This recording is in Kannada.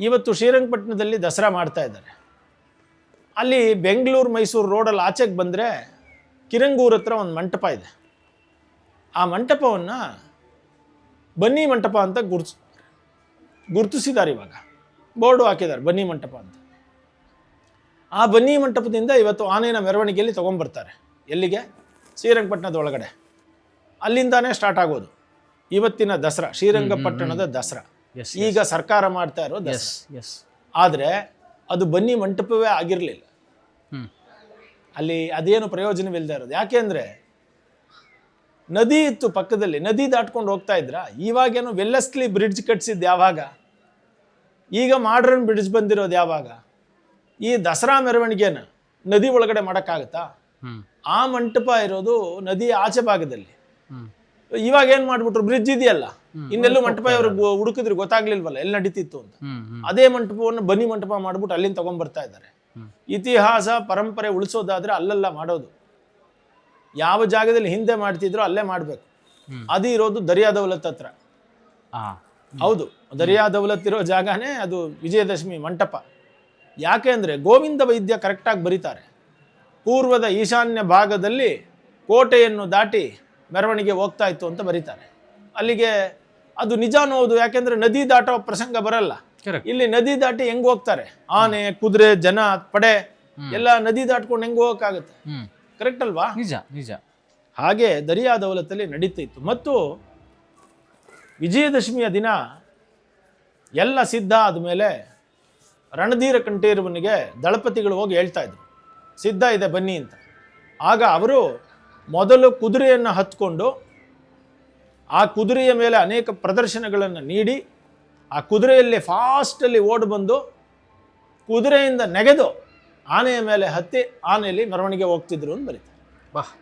ಇವತ್ತು ಶ್ರೀರಂಗಪಟ್ಟಣದಲ್ಲಿ ದಸರಾ ಮಾಡ್ತಾ ಇದ್ದಾರೆ. ಅಲ್ಲಿ ಬೆಂಗಳೂರು ಮೈಸೂರು ರೋಡಲ್ಲಿ ಆಚೆಗೆ ಬಂದರೆ ಕಿರಂಗೂರ್ ಹತ್ರ ಒಂದು ಮಂಟಪ ಇದೆ. ಆ ಮಂಟಪವನ್ನು ಬನ್ನಿ ಮಂಟಪ ಅಂತ ಗುರ್ಸ್, ಗುರುತಿಸಿದ್ದಾರೆ ಇವಾಗ. ಬೋರ್ಡು ಹಾಕಿದ್ದಾರೆ ಬನ್ನಿ ಮಂಟಪ ಅಂತ. ಆ ಬನ್ನಿ ಮಂಟಪದಿಂದ ಇವತ್ತು ಆನೆಯ ಮೆರವಣಿಗೆಯಲ್ಲಿ ತೊಗೊಂಬರ್ತಾರೆ ಎಲ್ಲಿಗೆ? ಶ್ರೀರಂಗಪಟ್ಟಣದ ಒಳಗಡೆ ಅಲ್ಲಿಂದಾನೇ ಸ್ಟಾರ್ಟ್ ಆಗೋದು. ಇವತ್ತಿನ ದಸರಾ, ಶ್ರೀರಂಗಪಟ್ಟಣದ ದಸರಾ. ಈಗ ಸರ್ಕಾರ ಮಾಡ್ತಾ ಇರೋ ದಸರಾ. ಎಸ್ ಎಸ್ ಆದರೆ ಅದು ಬನ್ನಿ ಮಂಟಪವೇ ಆಗಿರಲಿಲ್ಲ. ಅಲ್ಲಿ ಅದೇನು ಪ್ರಯೋಜನವಿಲ್ಲದೆ ಇರೋದು. ಯಾಕೆಂದರೆ ನದಿ ಇತ್ತು ಪಕ್ಕದಲ್ಲಿ ನದಿ ದಾಟ್ಕೊಂಡು ಹೋಗ್ತಾ ಇದ್ರ ಇವಾಗೇನು ವೆಲ್ಲಸ್ಲಿ ಬ್ರಿಡ್ಜ್ ಕಟ್ಸಿದ್ದು ಯಾವಾಗ? ಈಗ ಮಾಡ್ರನ್ ಬ್ರಿಡ್ಜ್ ಬಂದಿರೋದು ಯಾವಾಗ? ಈ ದಸರಾ ಮೆರವಣಿಗೆನ ನದಿ ಒಳಗಡೆ ಮಾಡೋಕ್ಕಾಗತ್ತಾ? ಆ ಮಂಟಪ ಇರೋದು ನದಿ ಆಚೆ ಭಾಗದಲ್ಲಿ. ಇವಾಗ ಏನ್ ಮಾಡ್ಬಿಟ್ರು ಬ್ರಿಡ್ಜ್ ಇದೆಯಲ್ಲ? ಇನ್ನೆಲ್ಲೂ ಮಂಟಪ ಇವರು ಹುಡುಕಿದ್ರು ಗೊತ್ತಾಗ್ಲಿಲ್ವಲ್ಲ ಎಲ್ಲಿ ನಡೀತಿತ್ತು ಅಂತ. ಅದೇ ಮಂಟಪವನ್ನು ಬನ್ನಿ ಮಂಟಪ ಮಾಡ್ಬಿಟ್ಟು ಅಲ್ಲಿಂದ ತಗೊಂಡ್ಬರ್ತಾ ಇದ್ದಾರೆ. ಇತಿಹಾಸ ಪರಂಪರೆ ಉಳಿಸೋದಾದ್ರೆ ಅಲ್ಲೆಲ್ಲ ಮಾಡೋದು. ಯಾವ ಜಾಗದಲ್ಲಿ ಹಿಂದೆ ಮಾಡ್ತಿದ್ರು ಅಲ್ಲೇ ಮಾಡ್ಬೇಕು. ಅದು ಇರೋದು ದರಿಯಾ ದೌಲತ್ ಹತ್ರ. ಹೌದು ದರಿಯಾ ದೌಲತ್ ಇರೋ ಜಾಗನೇ ಅದು ವಿಜಯದಶಮಿ ಮಂಟಪ. ಯಾಕೆ ಅಂದ್ರೆ ಗೋವಿಂದ ವೈದ್ಯ ಕರೆಕ್ಟಾಗಿ ಬರೀತಾರೆ. ಪೂರ್ವದ ಈಶಾನ್ಯ ಭಾಗದಲ್ಲಿ ಕೋಟೆಯನ್ನು ದಾಟಿ ಮೆರವಣಿಗೆ ಹೋಗ್ತಾ ಇತ್ತು ಅಂತ ಬರೀತಾರೆ. ಅಲ್ಲಿಗೆ ಅದು ನಿಜ ಅನ್ನೋದು ಯಾಕೆಂದ್ರೆ ನದಿ ದಾಟೋ ಪ್ರಸಂಗ ಬರಲ್ಲ. ಇಲ್ಲಿ ನದಿ ದಾಟಿ ಹೆಂಗ್ ಹೋಗ್ತಾರೆ? ಆನೆ ಕುದುರೆ ಜನ ಪಡೆ ಎಲ್ಲ ನದಿ ದಾಟ್ಕೊಂಡು ಹೆಂಗ್ ಹೋಗಕ್ಕಾಗುತ್ತೆ? ಕರೆಕ್ಟ್ ಅಲ್ವಾ? ನಿಜ ನಿಜ. ಹಾಗೆ ದರಿಯಾ ದೌಲತ್ತಲ್ಲಿ ನಡೀತಿತ್ತು. ಮತ್ತು ವಿಜಯದಶಮಿಯ ದಿನ ಎಲ್ಲ ಸಿದ್ಧ ಆದ್ಮೇಲೆ ರಣಧೀರ ಕಂಠೀರವನಿಗೆ ದಳಪತಿಗಳು ಹೋಗಿ ಹೇಳ್ತಾ ಇದ್ರು ಸಿದ್ಧ ಇದೆ ಬನ್ನಿ ಅಂತ. ಆಗ ಅವರು ಮೊದಲು ಕುದುರೆಯನ್ನು ಹತ್ಕೊಂಡು ಆ ಕುದುರೆಯ ಮೇಲೆ ಅನೇಕ ಪ್ರದರ್ಶನಗಳನ್ನು ನೀಡಿ ಆ ಕುದುರೆಯಲ್ಲಿ ಫಾಸ್ಟಲ್ಲಿ ಓಡಿ ಬಂದು ಕುದುರೆಯಿಂದ ನೆಗೆದು ಆನೆಯ ಮೇಲೆ ಹತ್ತಿ ಆನೆಯಲ್ಲಿ ಮೆರವಣಿಗೆ ಹೋಗ್ತಿದ್ರು ಅಂತ ಬರೀತಾರೆ. ವಾಹ್